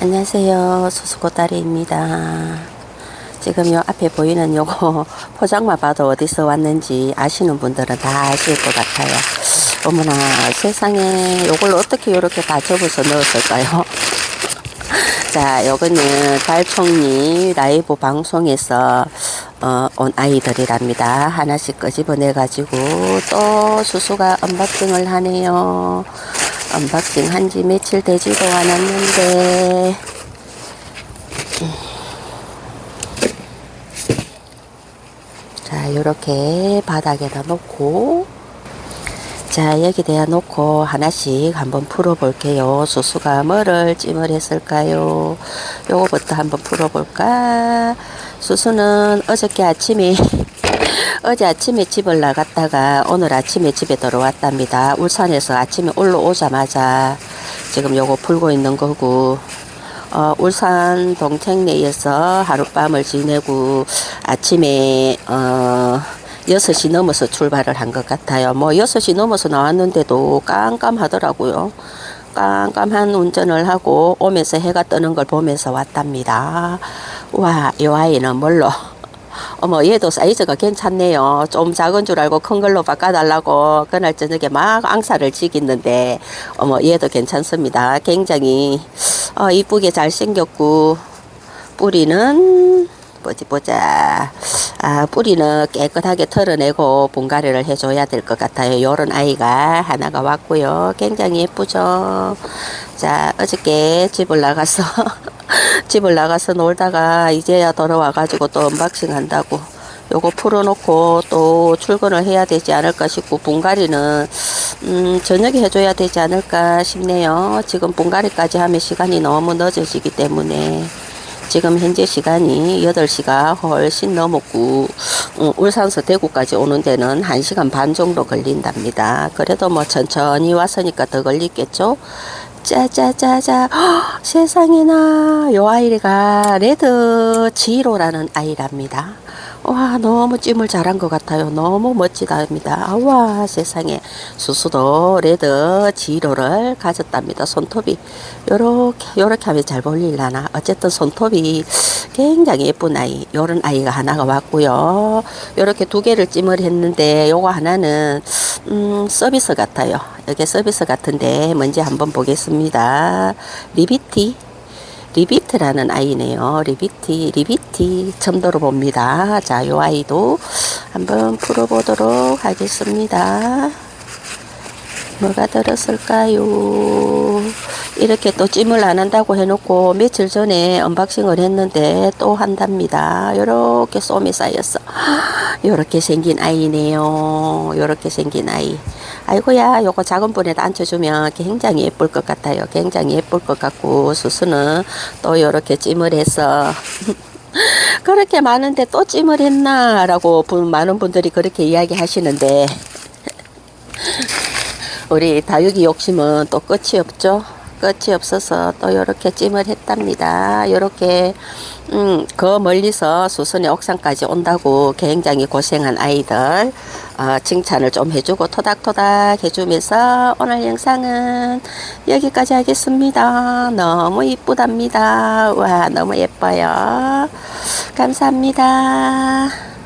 안녕하세요. 수수고다리입니다. 지금 요 앞에 보이는 요거 포장만 봐도 어디서 왔는지 아시는 분들은 다 아실 것 같아요. 어머나 세상에 요걸 어떻게 요렇게 다 접어서 넣었을까요? 자, 요거는 달총리 라이브 방송에서 어, 온 아이들이랍니다. 하나씩 끄집어내 가지고 또 수수가 언박싱을 하네요. 언박싱 한 지 며칠 되지도 않았는데 자, 요렇게 바닥에다 놓고 자, 여기 대야 놓고 하나씩 한번 풀어 볼게요. 수수가 뭐를 찜을 했을까요? 요거부터 한번 풀어 볼까? 수수는 어저께 아침에 어제 아침에 집을 나갔다가 오늘 아침에 집에 들어왔답니다. 울산에서 아침에 올라오자마자 지금 요거 풀고 있는 거고 어, 울산 동택 내에서 하룻밤을 지내고 아침에 어, 6시 넘어서 출발을 한 것 같아요. 뭐 6시 넘어서 나왔는데도 깜깜하더라고요. 깜깜한 운전을 하고 오면서 해가 뜨는 걸 보면서 왔답니다. 와, 이 아이는 뭘로? 어머, 얘도 사이즈가 괜찮네요. 좀 작은 줄 알고 큰 걸로 바꿔달라고 그날 저녁에 막 앙사를 지겠는데, 어머, 얘도 괜찮습니다. 굉장히, 어, 이쁘게 잘생겼고, 뿌리는, 뭐지, 보자. 아, 뿌리는 깨끗하게 털어내고 분갈이를 해줘야 될 것 같아요. 요런 아이가 하나가 왔고요. 굉장히 예쁘죠. 자, 어저께 집을 나가서, 집을 나가서 놀다가 이제야 돌아와가지고 또 언박싱 한다고. 요거 풀어놓고 또 출근을 해야 되지 않을까 싶고 분갈이는 음, 저녁에 해줘야 되지 않을까 싶네요. 지금 분갈이까지 하면 시간이 너무 늦어지기 때문에 지금 현재 시간이 8시가 훨씬 넘었고 음, 울산서 대구까지 오는 데는 1시간 반 정도 걸린답니다. 그래도 뭐 천천히 왔으니까 더 걸리겠죠. 짜자자자 헉, 세상에나 요 아이가 레드 지로라는 아이랍니다. 와 너무 찜을 잘한 것 같아요. 너무 멋지답니다. 아와 세상에 수수도 레드 지로를 가졌답니다. 손톱이 요렇게 요렇게 하면 잘 보일라나 어쨌든 손톱이 굉장히 예쁜 아이 요런 아이가 하나가 왔고요. 요렇게 두 개를 찜을 했는데 요거 하나는 음 서비스 같아요. 이게 서비스 같은데 뭔지 한번 보겠습니다. 리비티 리비트라는 아이네요. 리비티, 리비티 처음 들어봅니다. 자, 요 아이도 한번 풀어보도록 하겠습니다. 뭐가 들었을까요? 이렇게 또 찜을 안 한다고 해놓고 며칠 전에 언박싱을 했는데 또 한답니다. 요렇게 쏨이 쌓였어. 요렇게 생긴 아이네요. 요렇게 생긴 아이. 아이고야, 요거 작은 분에다 앉혀주면 굉장히 예쁠 것 같아요. 굉장히 예쁠 것 같고, 수수는 또 요렇게 찜을 해서. 그렇게 많은데 또 찜을 했나? 라고 분, 많은 분들이 그렇게 이야기 하시는데, 우리 다육이 욕심은 또 끝이 없죠. 끝이 없어서 또 이렇게 찜을 했답니다. 이렇게 음, 그 멀리서 수선의 옥상까지 온다고 굉장히 고생한 아이들 어, 칭찬을 좀 해주고 토닥토닥 해주면서 오늘 영상은 여기까지 하겠습니다. 너무 이쁘답니다. 와 너무 예뻐요. 감사합니다.